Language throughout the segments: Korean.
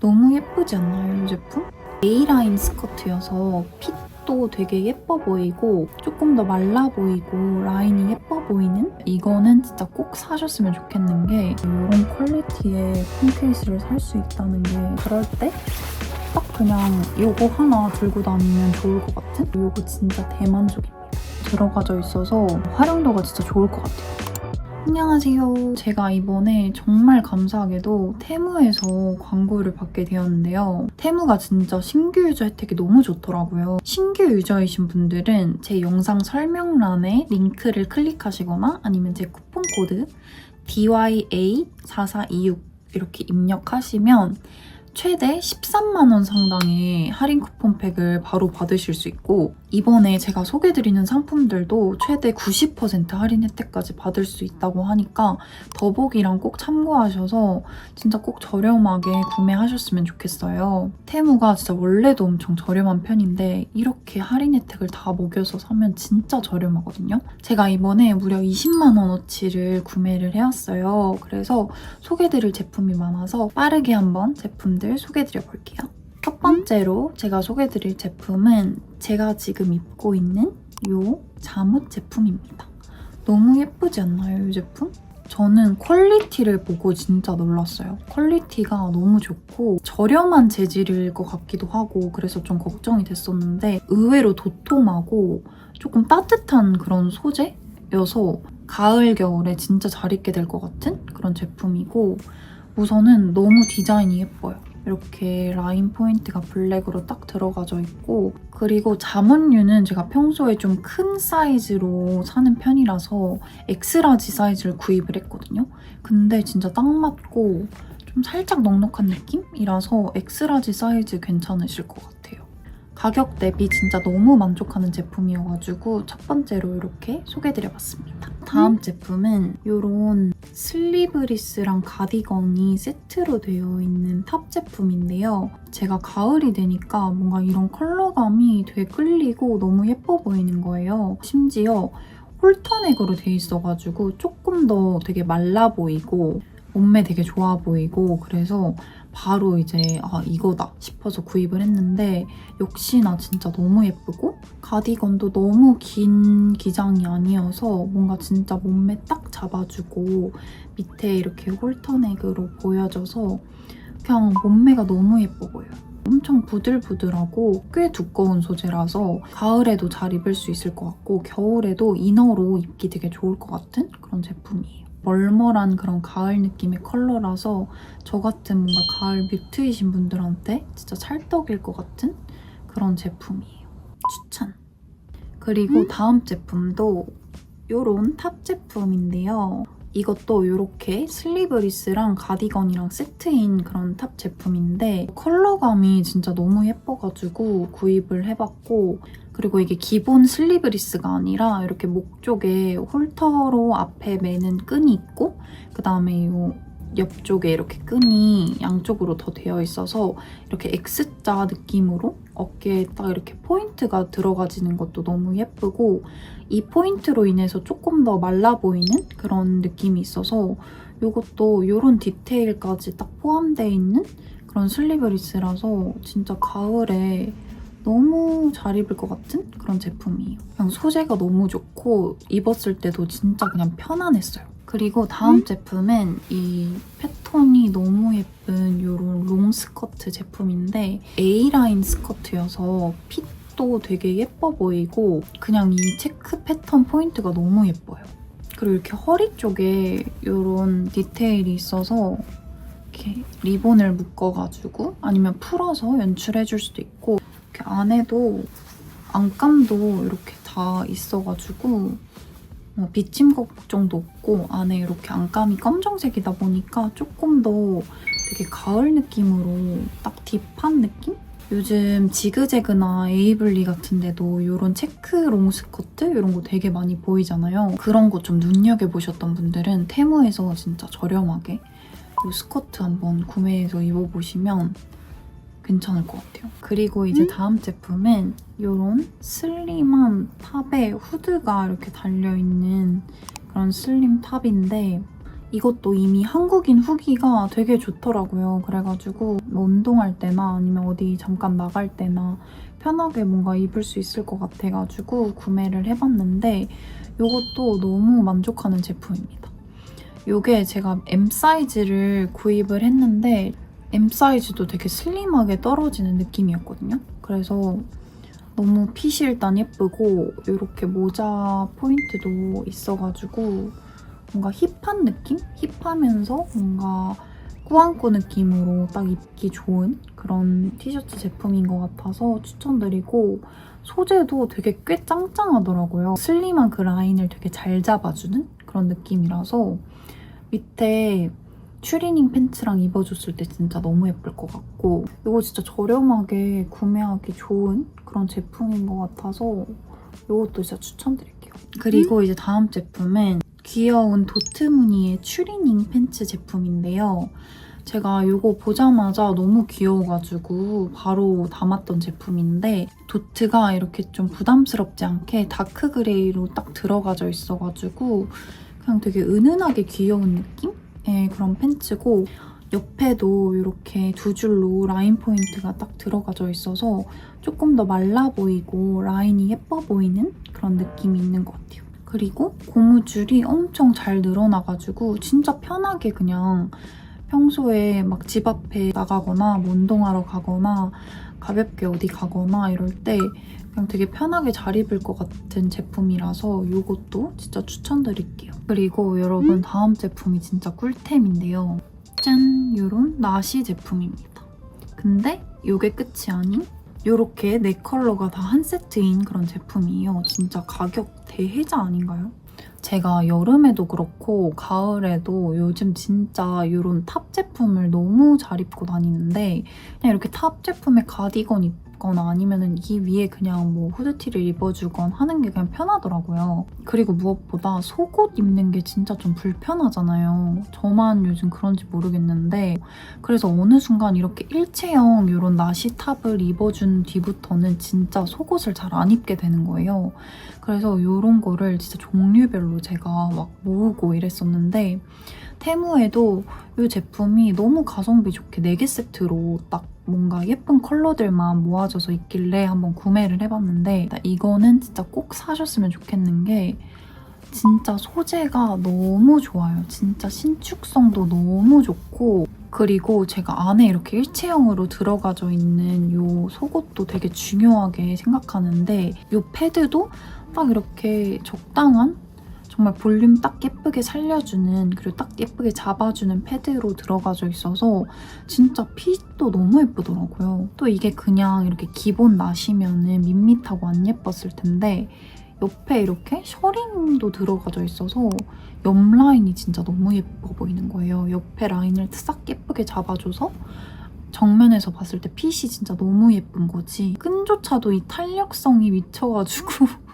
너무 예쁘지 않나요, 이 제품? A라인 스커트여서 핏도 되게 예뻐 보이고 조금 더 말라 보이고 라인이 예뻐 보이는 이거는 진짜 꼭 사셨으면 좋겠는 게 이런 퀄리티의 팬케이스를 살 수 있다는 게 그럴 때 딱 그냥 이거 하나 들고 다니면 좋을 것 같은? 이거 진짜 대만족입니다. 들어가져 있어서 활용도가 진짜 좋을 것 같아요. 안녕하세요. 제가 이번에 정말 감사하게도 테무에서 광고를 받게 되었는데요. 테무가 진짜 신규 유저 혜택이 너무 좋더라고요. 신규 유저이신 분들은 제 영상 설명란에 링크를 클릭하시거나 아니면 제 쿠폰 코드 DYA4426 이렇게 입력하시면 최대 13만원 상당의 할인 쿠폰팩을 바로 받으실 수 있고 이번에 제가 소개드리는 상품들도 최대 90% 할인 혜택까지 받을 수 있다고 하니까 더보기랑 꼭 참고하셔서 진짜 꼭 저렴하게 구매하셨으면 좋겠어요. 테무가 진짜 원래도 엄청 저렴한 편인데 이렇게 할인 혜택을 다 먹여서 사면 진짜 저렴하거든요. 제가 이번에 무려 20만 원어치를 구매를 해왔어요. 그래서 소개드릴 제품이 많아서 빠르게 한번 제품들 소개드려 볼게요. 첫 번째로 제가 소개드릴 제품은 제가 지금 입고 있는 이 잠옷 제품입니다. 너무 예쁘지 않나요, 이 제품? 저는 퀄리티를 보고 진짜 놀랐어요. 퀄리티가 너무 좋고 저렴한 재질일 것 같기도 하고 그래서 좀 걱정이 됐었는데 의외로 도톰하고 조금 따뜻한 그런 소재여서 가을, 겨울에 진짜 잘 입게 될 것 같은 그런 제품이고 우선은 너무 디자인이 예뻐요. 이렇게 라인 포인트가 블랙으로 딱 들어가져 있고 그리고 잠원류는 제가 평소에 좀 큰 사이즈로 사는 편이라서 엑스라지 사이즈를 구입을 했거든요. 근데 진짜 딱 맞고 좀 살짝 넉넉한 느낌이라서 엑스라지 사이즈 괜찮으실 것 같아요. 가격 대비 진짜 너무 만족하는 제품이어가지고 첫 번째로 이렇게 소개드려봤습니다. 다음 제품은 이런 슬리브리스랑 가디건이 세트로 되어 있는 탑 제품인데요. 제가 가을이 되니까 뭔가 이런 컬러감이 되게 끌리고 너무 예뻐 보이는 거예요. 심지어 홀터넥으로 돼 있어가지고 조금 더 되게 말라 보이고 몸매 되게 좋아 보이고 그래서 바로 이제 아 이거다 싶어서 구입을 했는데 역시나 진짜 너무 예쁘고 가디건도 너무 긴 기장이 아니어서 뭔가 진짜 몸매 딱 잡아주고 밑에 이렇게 홀터넥으로 보여져서 그냥 몸매가 너무 예뻐 보여요. 엄청 부들부들하고 꽤 두꺼운 소재라서 가을에도 잘 입을 수 있을 것 같고 겨울에도 이너로 입기 되게 좋을 것 같은 그런 제품이에요. 멀멀한 그런 가을 느낌의 컬러라서 저 같은 뭔가 가을 뮤트이신 분들한테 진짜 찰떡일 것 같은 그런 제품이에요. 추천! 그리고 다음 제품도 요런 탑 제품인데요. 이것도 이렇게 슬리브리스랑 가디건이랑 세트인 그런 탑 제품인데 컬러감이 진짜 너무 예뻐가지고 구입을 해봤고 그리고 이게 기본 슬리브리스가 아니라 이렇게 목 쪽에 홀터로 앞에 매는 끈이 있고 그 다음에 이 옆쪽에 이렇게 끈이 양쪽으로 더 되어 있어서 이렇게 X자 느낌으로 어깨에 딱 이렇게 포인트가 들어가지는 것도 너무 예쁘고 이 포인트로 인해서 조금 더 말라 보이는 그런 느낌이 있어서 이것도 이런 디테일까지 딱 포함되어 있는 그런 슬리브리스라서 진짜 가을에 너무 잘 입을 것 같은 그런 제품이에요. 그냥 소재가 너무 좋고 입었을 때도 진짜 그냥 편안했어요. 그리고 다음 제품은 이 패턴이 너무 예쁜 이런 롱 스커트 제품인데 A라인 스커트여서 핏도 되게 예뻐 보이고 그냥 이 체크 패턴 포인트가 너무 예뻐요. 그리고 이렇게 허리 쪽에 이런 디테일이 있어서 이렇게 리본을 묶어가지고 아니면 풀어서 연출해줄 수도 있고 이렇게 안에도 안감도 이렇게 다 있어가지고 어, 비침 걱정도 없고 안에 이렇게 안감이 검정색이다 보니까 조금 더 되게 가을 느낌으로 딱 딥한 느낌? 요즘 지그재그나 에이블리 같은 데도 이런 체크 롱 스커트 이런 거 되게 많이 보이잖아요. 그런 거 좀 눈여겨보셨던 분들은 테무에서 진짜 저렴하게 이 스커트 한번 구매해서 입어보시면 괜찮을 것 같아요. 그리고 이제 다음 제품은 이런 슬림한 탑에 후드가 이렇게 달려있는 그런 슬림 탑인데 이것도 이미 한국인 후기가 되게 좋더라고요. 그래가지고 뭐 운동할 때나 아니면 어디 잠깐 나갈 때나 편하게 뭔가 입을 수 있을 것 같아가지고 구매를 해봤는데 이것도 너무 만족하는 제품입니다. 이게 제가 M 사이즈를 구입을 했는데 M 사이즈도 되게 슬림하게 떨어지는 느낌이었거든요. 그래서 너무 핏이 일단 예쁘고 이렇게 모자 포인트도 있어가지고 뭔가 힙한 느낌? 힙하면서 뭔가 꾸안꾸 느낌으로 딱 입기 좋은 그런 티셔츠 제품인 것 같아서 추천드리고 소재도 되게 꽤 짱짱하더라고요. 슬림한 그 라인을 되게 잘 잡아주는 그런 느낌이라서 밑에 추리닝 팬츠랑 입어줬을 때 진짜 너무 예쁠 것 같고 이거 진짜 저렴하게 구매하기 좋은 그런 제품인 것 같아서 이것도 진짜 추천드릴게요. 그리고 이제 다음 제품은 귀여운 도트 무늬의 추리닝 팬츠 제품인데요. 제가 이거 보자마자 너무 귀여워가지고 바로 담았던 제품인데 도트가 이렇게 좀 부담스럽지 않게 다크 그레이로 딱 들어가져 있어가지고 그냥 되게 은은하게 귀여운 느낌 의 그런 팬츠고 옆에도 이렇게 두 줄로 라인 포인트가 딱 들어가져 있어서 조금 더 말라 보이고 라인이 예뻐 보이는 그런 느낌이 있는 것 같아요. 그리고 고무줄이 엄청 잘 늘어나가지고 진짜 편하게 그냥 평소에 막 집 앞에 나가거나 뭐 운동하러 가거나 가볍게 어디 가거나 이럴 때 그냥 되게 편하게 잘 입을 것 같은 제품이라서 이것도 진짜 추천드릴게요. 그리고 여러분 다음 제품이 진짜 꿀템인데요. 짠! 이런 나시 제품입니다. 근데 이게 끝이 아닌 이렇게 네 컬러가 다 한 세트인 그런 제품이에요. 진짜 가격 대해자 아닌가요? 제가 여름에도 그렇고 가을에도 요즘 진짜 이런 탑 제품을 너무 잘 입고 다니는데 그냥 이렇게 탑 제품에 가디건 입 거나 아니면은 이 위에 그냥 뭐 후드티를 입어주건 하는 게 그냥 편하더라고요. 그리고 무엇보다 속옷 입는 게 진짜 좀 불편하잖아요. 저만 요즘 그런지 모르겠는데 그래서 어느 순간 이렇게 일체형 이런 나시 탑을 입어준 뒤부터는 진짜 속옷을 잘 안 입게 되는 거예요. 그래서 이런 거를 진짜 종류별로 제가 막 모으고 이랬었는데 테무에도 이 제품이 너무 가성비 좋게 4개 세트로 딱 뭔가 예쁜 컬러들만 모아져서 있길래 한번 구매를 해봤는데 이거는 진짜 꼭 사셨으면 좋겠는 게 진짜 소재가 너무 좋아요. 진짜 신축성도 너무 좋고 그리고 제가 안에 이렇게 일체형으로 들어가져 있는 이 속옷도 되게 중요하게 생각하는데 이 패드도 딱 이렇게 적당한 정말 볼륨 딱 예쁘게 살려주는 그리고 딱 예쁘게 잡아주는 패드로 들어가져 있어서 진짜 핏도 너무 예쁘더라고요. 또 이게 그냥 이렇게 기본 나시면은 밋밋하고 안 예뻤을 텐데 옆에 이렇게 셔링도 들어가져 있어서 옆 라인이 진짜 너무 예뻐 보이는 거예요. 옆에 라인을 싹 예쁘게 잡아줘서 정면에서 봤을 때 핏이 진짜 너무 예쁜 거지. 끈조차도 이 탄력성이 미쳐가지고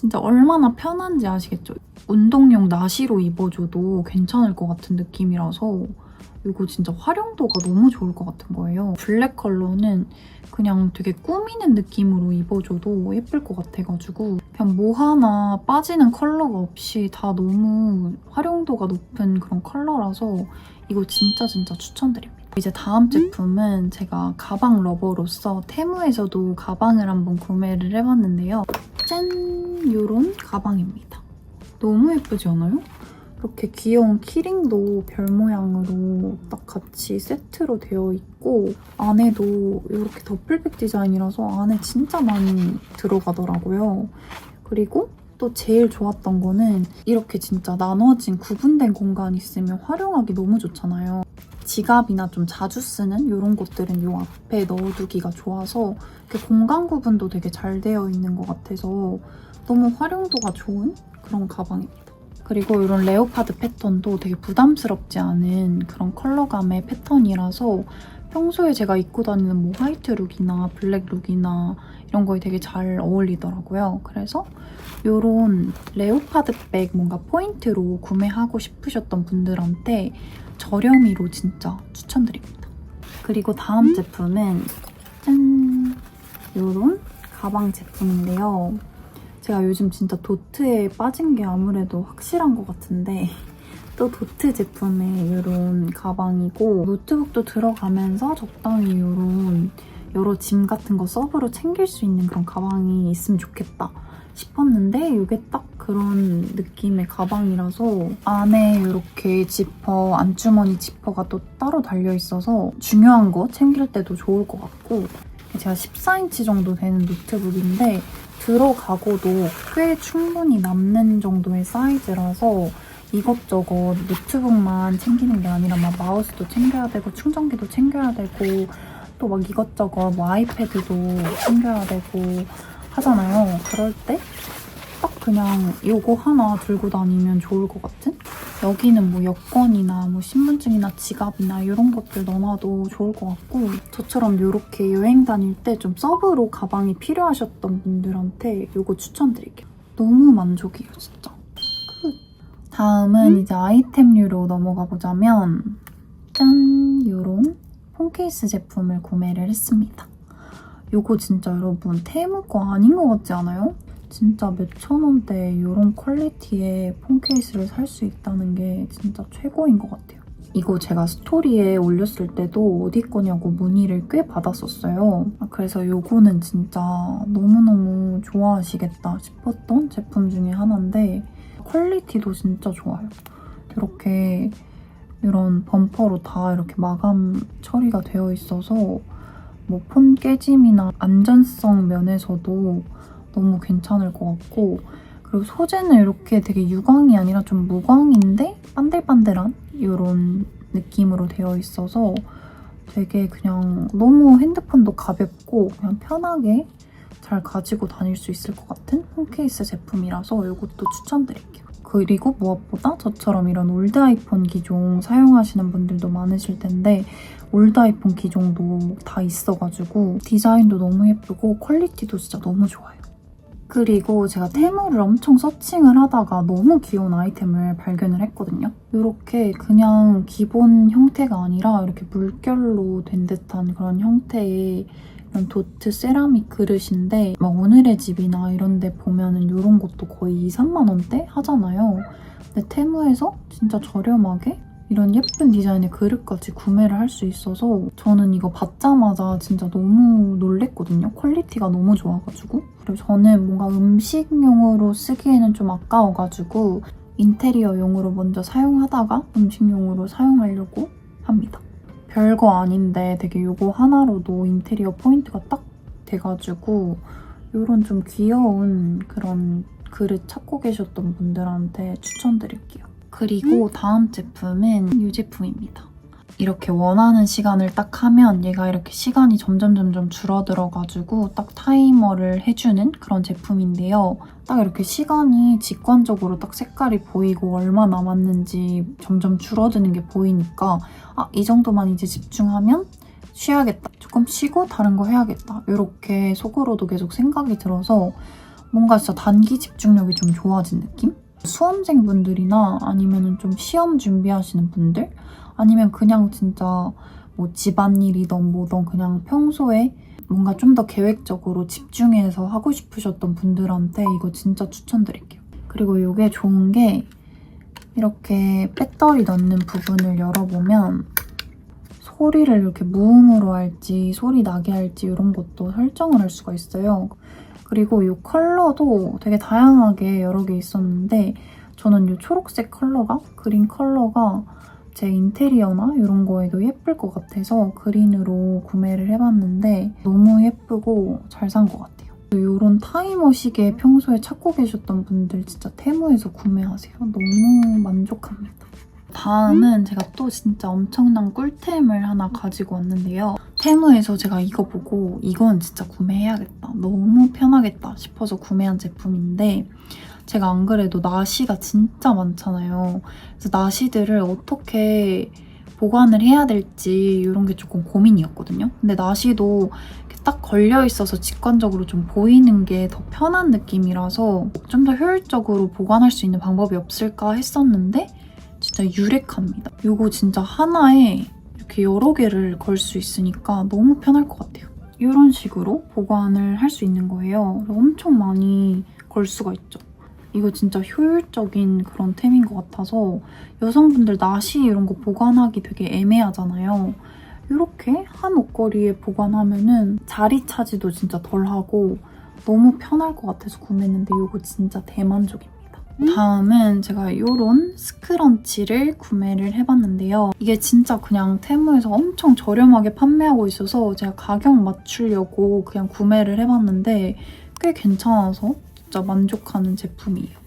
진짜 얼마나 편한지 아시겠죠? 운동용 나시로 입어줘도 괜찮을 것 같은 느낌이라서 이거 진짜 활용도가 너무 좋을 것 같은 거예요. 블랙 컬러는 그냥 되게 꾸미는 느낌으로 입어줘도 예쁠 것 같아가지고 그냥 뭐 하나 빠지는 컬러가 없이 다 너무 활용도가 높은 그런 컬러라서 이거 진짜 진짜 추천드립니다. 이제 다음 제품은 제가 가방 러버로서 테무에서도 가방을 한번 구매를 해봤는데요. 짠! 이런 가방입니다. 너무 예쁘지 않아요? 이렇게 귀여운 키링도 별 모양으로 딱 같이 세트로 되어 있고 안에도 이렇게 더플백 디자인이라서 안에 진짜 많이 들어가더라고요. 그리고 또 제일 좋았던 거는 이렇게 진짜 나눠진 구분된 공간이 있으면 활용하기 너무 좋잖아요. 지갑이나 좀 자주 쓰는 이런 것들은 이 앞에 넣어두기가 좋아서 이렇게 공간 구분도 되게 잘 되어 있는 것 같아서 너무 활용도가 좋은 그런 가방입니다. 그리고 이런 레오파드 패턴도 되게 부담스럽지 않은 그런 컬러감의 패턴이라서 평소에 제가 입고 다니는 뭐 화이트 룩이나 블랙 룩이나 이런 거에 되게 잘 어울리더라고요. 그래서 이런 레오파드 백 뭔가 포인트로 구매하고 싶으셨던 분들한테 저렴이로 진짜 추천드립니다. 그리고 다음 제품은 짠! 이런 가방 제품인데요. 제가 요즘 진짜 도트에 빠진 게 아무래도 확실한 것 같은데 또 도트 제품의 이런 가방이고 노트북도 들어가면서 적당히 이런 여러 짐 같은 거 서브로 챙길 수 있는 그런 가방이 있으면 좋겠다 싶었는데 이게 딱 그런 느낌의 가방이라서 안에 이렇게 지퍼, 안주머니 지퍼가 또 따로 달려있어서 중요한 거 챙길 때도 좋을 것 같고 제가 14인치 정도 되는 노트북인데 들어가고도 꽤 충분히 남는 정도의 사이즈라서 이것저것 노트북만 챙기는 게 아니라 막 마우스도 챙겨야 되고 충전기도 챙겨야 되고 또 막 이것저것 뭐 아이패드도 챙겨야 되고 하잖아요. 그럴 때 딱 그냥 이거 하나 들고 다니면 좋을 것 같은? 여기는 뭐 여권이나 뭐 신분증이나 지갑이나 이런 것들 넣어놔도 좋을 것 같고 저처럼 이렇게 여행 다닐 때 좀 서브로 가방이 필요하셨던 분들한테 이거 추천드릴게요. 너무 만족이에요, 진짜. 끝. 다음은 이제 아이템류로 넘어가 보자면 짠! 요런 폰 케이스 제품을 구매를 했습니다. 요거 진짜 여러분 테무 거 아닌 것 같지 않아요? 진짜 몇천 원대에 이런 퀄리티의 폰 케이스를 살 수 있다는 게 진짜 최고인 것 같아요. 이거 제가 스토리에 올렸을 때도 어디 거냐고 문의를 꽤 받았었어요. 아, 그래서 요거는 진짜 너무너무 좋아하시겠다 싶었던 제품 중에 하나인데 퀄리티도 진짜 좋아요. 이렇게 이런 범퍼로 다 이렇게 마감 처리가 되어 있어서 뭐폰 깨짐이나 안전성 면에서도 너무 괜찮을 것 같고 그리고 소재는 이렇게 되게 유광이 아니라 좀 무광인데 반들반들한 이런 느낌으로 되어 있어서 되게 그냥 너무 핸드폰도 가볍고 그냥 편하게 잘 가지고 다닐 수 있을 것 같은 폰케이스 제품이라서 이것도 추천드릴게요. 그리고 무엇보다 저처럼 이런 올드 아이폰 기종 사용하시는 분들도 많으실 텐데 올드 아이폰 기종도 다 있어가지고 디자인도 너무 예쁘고 퀄리티도 진짜 너무 좋아요. 그리고 제가 테무를 엄청 서칭을 하다가 너무 귀여운 아이템을 발견을 했거든요. 이렇게 그냥 기본 형태가 아니라 이렇게 물결로 된 듯한 그런 형태의 도트 세라믹 그릇인데 막 오늘의 집이나 이런 데 보면은 이런 것도 거의 2, 3만 원대 하잖아요. 근데 테무에서 진짜 저렴하게 이런 예쁜 디자인의 그릇까지 구매를 할 수 있어서 저는 이거 받자마자 진짜 너무 놀랬거든요. 퀄리티가 너무 좋아가지고. 그리고 저는 뭔가 음식용으로 쓰기에는 좀 아까워가지고 인테리어용으로 먼저 사용하다가 음식용으로 사용하려고 합니다. 별거 아닌데 되게 이거 하나로도 인테리어 포인트가 딱 돼가지고 이런 좀 귀여운 그런 그릇 찾고 계셨던 분들한테 추천드릴게요. 그리고 다음 제품은 이 제품입니다. 이렇게 원하는 시간을 딱 하면 얘가 이렇게 시간이 점점 점점 줄어들어가지고 딱 타이머를 해주는 그런 제품인데요. 딱 이렇게 시간이 직관적으로 딱 색깔이 보이고 얼마 남았는지 점점 줄어드는 게 보이니까 아, 이 정도만 이제 집중하면 쉬어야겠다. 조금 쉬고 다른 거 해야겠다. 이렇게 속으로도 계속 생각이 들어서 뭔가 진짜 단기 집중력이 좀 좋아진 느낌? 수험생분들이나 아니면 좀 시험 준비하시는 분들 아니면 그냥 진짜 뭐 집안일이든 뭐든 그냥 평소에 뭔가 좀 더 계획적으로 집중해서 하고 싶으셨던 분들한테 이거 진짜 추천드릴게요. 그리고 이게 좋은 게 이렇게 배터리 넣는 부분을 열어보면 소리를 이렇게 무음으로 할지 소리 나게 할지 이런 것도 설정을 할 수가 있어요. 그리고 이 컬러도 되게 다양하게 여러 개 있었는데 저는 이 초록색 컬러가 그린 컬러가 제 인테리어나 이런 거에도 예쁠 것 같아서 그린으로 구매를 해봤는데 너무 예쁘고 잘 산 것 같아요. 이런 타이머 시계 평소에 찾고 계셨던 분들 진짜 테무에서 구매하세요. 너무 만족합니다. 다음은 제가 또 진짜 엄청난 꿀템을 하나 가지고 왔는데요. 테무에서 제가 이거 보고 이건 진짜 구매해야겠다. 너무 편하겠다 싶어서 구매한 제품인데 제가 안 그래도 나시가 진짜 많잖아요. 그래서 나시들을 어떻게 보관을 해야 될지 이런 게 조금 고민이었거든요. 근데 나시도 딱 걸려 있어서 직관적으로 좀 보이는 게 더 편한 느낌이라서 좀 더 효율적으로 보관할 수 있는 방법이 없을까 했었는데 진짜 유력합니다. 이거 진짜 하나에 이렇게 여러 개를 걸 수 있으니까 너무 편할 것 같아요. 이런 식으로 보관을 할 수 있는 거예요. 엄청 많이 걸 수가 있죠. 이거 진짜 효율적인 그런 템인 것 같아서 여성분들 나시 이런 거 보관하기 되게 애매하잖아요. 이렇게 한 옷걸이에 보관하면은 자리 차지도 진짜 덜하고 너무 편할 것 같아서 구매했는데 이거 진짜 대만족입니다. 다음은 제가 이런 스크런치를 구매를 해봤는데요. 이게 진짜 그냥 테무에서 엄청 저렴하게 판매하고 있어서 제가 가격 맞추려고 그냥 구매를 해봤는데 꽤 괜찮아서 진짜 만족하는 제품이에요.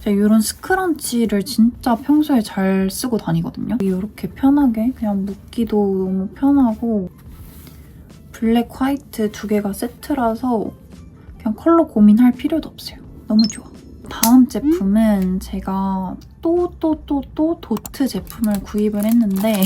제가 이런 스크런치를 진짜 평소에 잘 쓰고 다니거든요. 이렇게 편하게 그냥 묶기도 너무 편하고 블랙, 화이트 두 개가 세트라서 그냥 컬러 고민할 필요도 없어요. 너무 좋아. 다음 제품은 제가 또 또 또 또 도트 제품을 구입을 했는데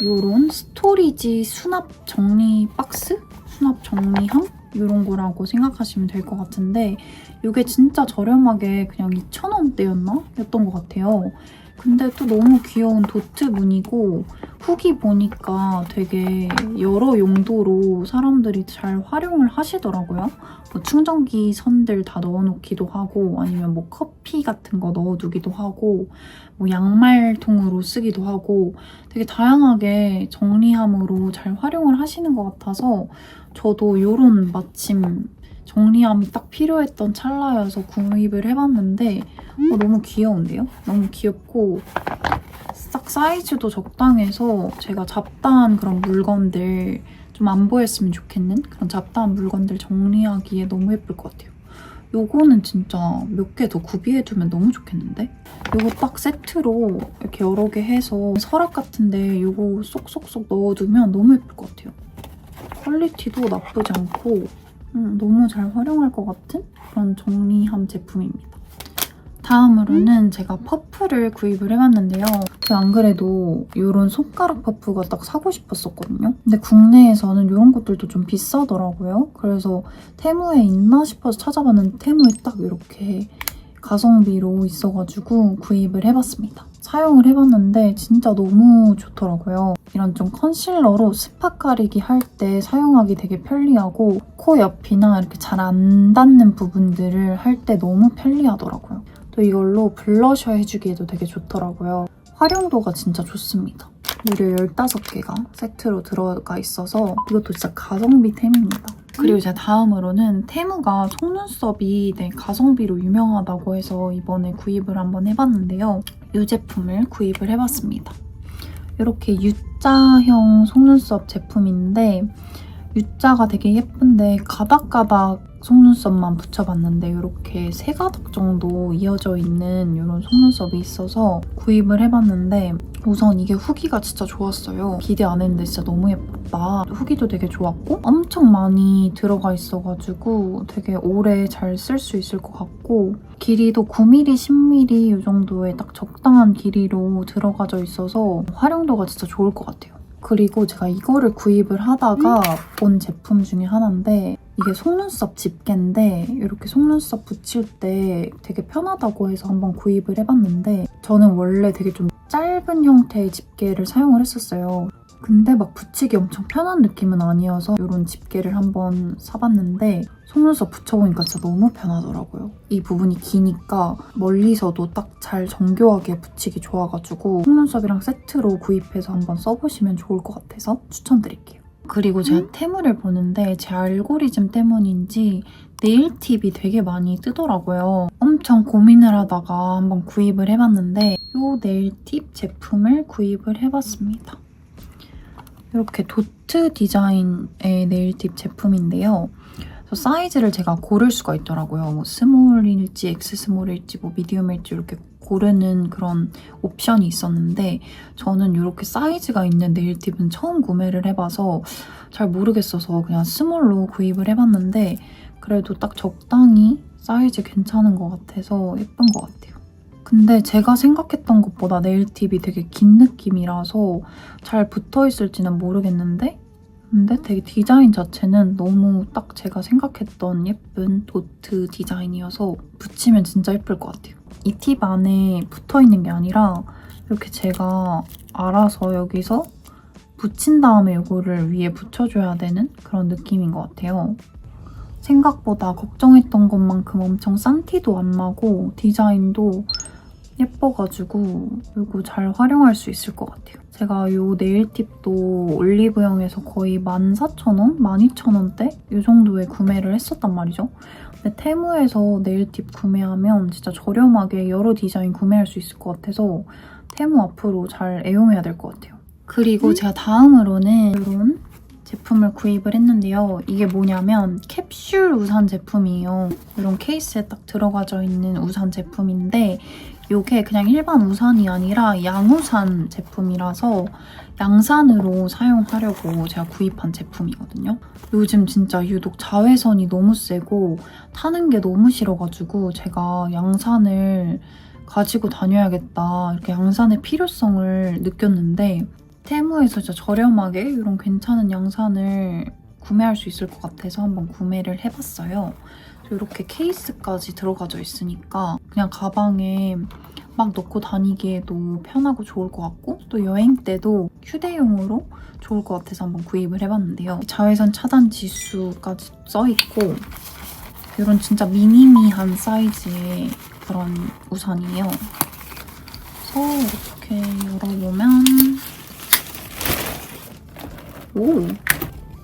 이런 스토리지 수납 정리 박스? 수납 정리함? 이런 거라고 생각하시면 될 것 같은데 이게 진짜 저렴하게 그냥 2,000원대였나? 였던 것 같아요. 근데 또 너무 귀여운 도트 무늬고 후기 보니까 되게 여러 용도로 사람들이 잘 활용을 하시더라고요. 뭐 충전기 선들 다 넣어놓기도 하고 아니면 뭐 커피 같은 거 넣어두기도 하고 뭐 양말통으로 쓰기도 하고 되게 다양하게 정리함으로 잘 활용을 하시는 것 같아서 저도 이런 마침 정리함이 딱 필요했던 찰나여서 구입을 해봤는데 어, 너무 귀여운데요? 너무 귀엽고 싹 사이즈도 적당해서 제가 잡다한 그런 물건들 좀 안 보였으면 좋겠는 그런 잡다한 물건들 정리하기에 너무 예쁠 것 같아요. 요거는 진짜 몇 개 더 구비해두면 너무 좋겠는데? 요거 딱 세트로 이렇게 여러 개 해서 서랍 같은데 요거 쏙쏙쏙 넣어두면 너무 예쁠 것 같아요. 퀄리티도 나쁘지 않고 음, 너무 잘 활용할 것 같은 그런 정리함 제품입니다. 다음으로는 제가 퍼프를 구입을 해봤는데요. 제가 안 그래도 이런 손가락 퍼프가 딱 사고 싶었었거든요. 근데 국내에서는 이런 것들도 좀 비싸더라고요. 그래서 테무에 있나 싶어서 찾아봤는데 테무에 딱 이렇게 가성비로 있어가지고 구입을 해봤습니다. 사용을 해봤는데 진짜 너무 좋더라고요. 이런 좀 컨실러로 스팟 가리기 할 때 사용하기 되게 편리하고 코 옆이나 이렇게 잘 안 닿는 부분들을 할 때 너무 편리하더라고요. 또 이걸로 블러셔 해주기에도 되게 좋더라고요. 활용도가 진짜 좋습니다. 무려 15개가 세트로 들어가 있어서 이것도 진짜 가성비 템입니다. 그리고 제가 다음으로는 테무가 속눈썹이 네, 가성비로 유명하다고 해서 이번에 구입을 한번 해봤는데요. 이 제품을 구입을 해봤습니다. 이렇게 U자형 속눈썹 제품인데 U자가 되게 예쁜데 가닥가닥 속눈썹만 붙여봤는데 이렇게 세 가닥 정도 이어져 있는 이런 속눈썹이 있어서 구입을 해봤는데 우선 이게 후기가 진짜 좋았어요. 기대 안 했는데 진짜 너무 예뻤다. 후기도 되게 좋았고 엄청 많이 들어가 있어가지고 되게 오래 잘 쓸 수 있을 것 같고 길이도 9mm, 10mm 이 정도의 딱 적당한 길이로 들어가져 있어서 활용도가 진짜 좋을 것 같아요. 그리고 제가 이거를 구입을 하다가 본 제품 중에 하나인데 이게 속눈썹 집게인데 이렇게 속눈썹 붙일 때 되게 편하다고 해서 한번 구입을 해봤는데 저는 원래 되게 좀 짧은 형태의 집게를 사용을 했었어요. 근데 막 붙이기 엄청 편한 느낌은 아니어서 이런 집게를 한번 사봤는데 속눈썹 붙여보니까 진짜 너무 편하더라고요. 이 부분이 기니까 멀리서도 딱 잘 정교하게 붙이기 좋아가지고 속눈썹이랑 세트로 구입해서 한번 써보시면 좋을 것 같아서 추천드릴게요. 그리고 제가 테무를 보는데 제 알고리즘 때문인지 네일 팁이 되게 많이 뜨더라고요. 엄청 고민을 하다가 한번 구입을 해봤는데 이 네일 팁 제품을 구입을 해봤습니다. 이렇게 도트 디자인의 네일 팁 제품인데요. 사이즈를 제가 고를 수가 있더라고요. 뭐 스몰일지, 엑스 스몰일지, 뭐 미디움일지 이렇게 고르는 그런 옵션이 있었는데 저는 이렇게 사이즈가 있는 네일팁은 처음 구매를 해봐서 잘 모르겠어서 그냥 스몰로 구입을 해봤는데 그래도 딱 적당히 사이즈 괜찮은 것 같아서 예쁜 것 같아요. 근데 제가 생각했던 것보다 네일팁이 되게 긴 느낌이라서 잘 붙어 있을지는 모르겠는데 근데 되게 디자인 자체는 너무 딱 제가 생각했던 예쁜 도트 디자인이어서 붙이면 진짜 예쁠 것 같아요. 이 팁 안에 붙어 있는 게 아니라 이렇게 제가 알아서 여기서 붙인 다음에 이거를 위에 붙여줘야 되는 그런 느낌인 것 같아요. 생각보다 걱정했던 것만큼 엄청 싼 티도 안 나고 디자인도 예뻐가지고 이거 잘 활용할 수 있을 것 같아요. 제가 이 네일팁도 올리브영에서 거의 14,000원? 12,000원대? 이 정도에 구매를 했었단 말이죠. 근데 테무에서 네일팁 구매하면 진짜 저렴하게 여러 디자인 구매할 수 있을 것 같아서 테무 앞으로 잘 애용해야 될 것 같아요. 그리고 제가 다음으로는 이런 제품을 구입을 했는데요. 이게 뭐냐면 캡슐 우산 제품이에요. 이런 케이스에 딱 들어가져 있는 우산 제품인데 이게 그냥 일반 우산이 아니라 양우산 제품이라서 양산으로 사용하려고 제가 구입한 제품이거든요. 요즘 진짜 유독 자외선이 너무 세고 타는 게 너무 싫어가지고 제가 양산을 가지고 다녀야겠다 이렇게 양산의 필요성을 느꼈는데 테무에서 진짜 저렴하게 이런 괜찮은 양산을 구매할 수 있을 것 같아서 한번 구매를 해봤어요. 이렇게 케이스까지 들어가져 있으니까 그냥 가방에 막 넣고 다니기에도 편하고 좋을 것 같고 또 여행 때도 휴대용으로 좋을 것 같아서 한번 구입을 해봤는데요. 자외선 차단 지수까지 써있고 이런 진짜 미니미한 사이즈의 그런 우산이에요. 그래서 이렇게 열어보면 오!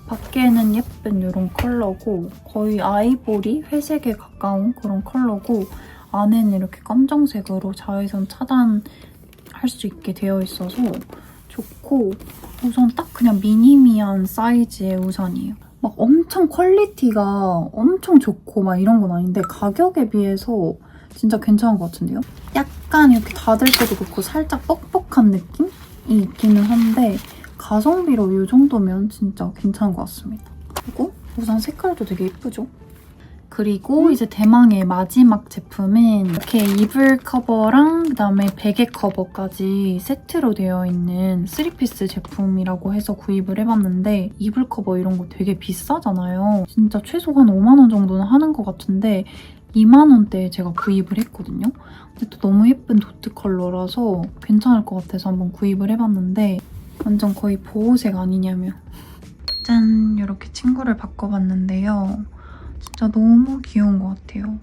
밖에는 예쁜 이런 컬러고 거의 아이보리 회색에 가까운 그런 컬러고 안에는 이렇게 검정색으로 자외선 차단할 수 있게 되어 있어서 좋고 우선 딱 그냥 미니미한 사이즈의 우산이에요. 막 엄청 퀄리티가 엄청 좋고 막 이런 건 아닌데 가격에 비해서 진짜 괜찮은 것 같은데요? 약간 이렇게 닫을 때도 그렇고 살짝 뻑뻑한 느낌이 있기는 한데 가성비로 이 정도면 진짜 괜찮은 것 같습니다. 그리고 우산 색깔도 되게 예쁘죠? 그리고 이제 대망의 마지막 제품은 이렇게 이불 커버랑 그다음에 베개 커버까지 세트로 되어 있는 3피스 제품이라고 해서 구입을 해봤는데 이불 커버 이런 거 되게 비싸잖아요. 진짜 최소 한 5만 원 정도는 하는 것 같은데 2만 원대에 제가 구입을 했거든요. 근데 또 너무 예쁜 도트 컬러라서 괜찮을 것 같아서 한번 구입을 해봤는데 완전 거의 보호색 아니냐며. 짠! 이렇게 친구를 바꿔봤는데요. 진짜 너무 귀여운 것 같아요.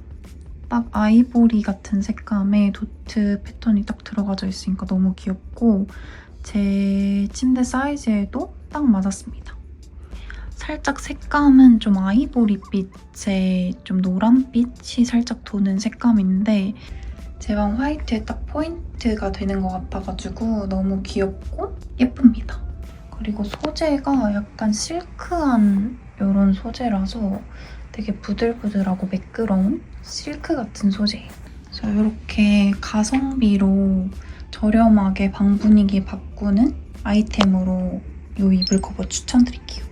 딱 아이보리 같은 색감에 도트 패턴이 딱 들어가져 있으니까 너무 귀엽고 제 침대 사이즈에도 딱 맞았습니다. 살짝 색감은 좀 아이보리빛에 좀 노란빛이 살짝 도는 색감인데 제 방 화이트에 딱 포인트가 되는 것 같아가지고 너무 귀엽고 예쁩니다. 그리고 소재가 약간 실크한 이런 소재라서 되게 부들부들하고 매끄러운 실크 같은 소재예요. 그래서 이렇게 가성비로 저렴하게 방 분위기 바꾸는 아이템으로 이 이불 커버 추천드릴게요.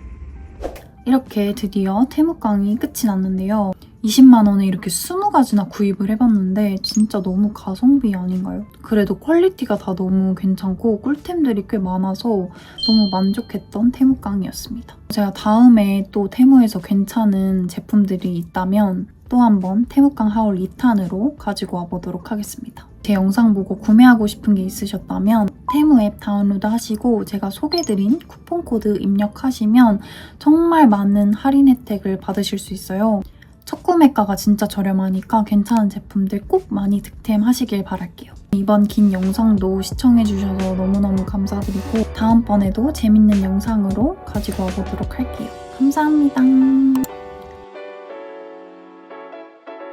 이렇게 드디어 테무깡이 끝이 났는데요. 20만 원에 이렇게 20가지나 구입을 해봤는데 진짜 너무 가성비 아닌가요? 그래도 퀄리티가 다 너무 괜찮고 꿀템들이 꽤 많아서 너무 만족했던 테무깡이었습니다. 제가 다음에 또 테무에서 괜찮은 제품들이 있다면 또 한번 테무깡 하울 2탄으로 가지고 와보도록 하겠습니다. 제 영상 보고 구매하고 싶은 게 있으셨다면 테무 앱 다운로드 하시고 제가 소개드린 쿠폰 코드 입력하시면 정말 많은 할인 혜택을 받으실 수 있어요. 첫 구매가가 진짜 저렴하니까 괜찮은 제품들 꼭 많이 득템하시길 바랄게요. 이번 긴 영상도 시청해주셔서 너무너무 감사드리고 다음번에도 재밌는 영상으로 가지고 와보도록 할게요. 감사합니다.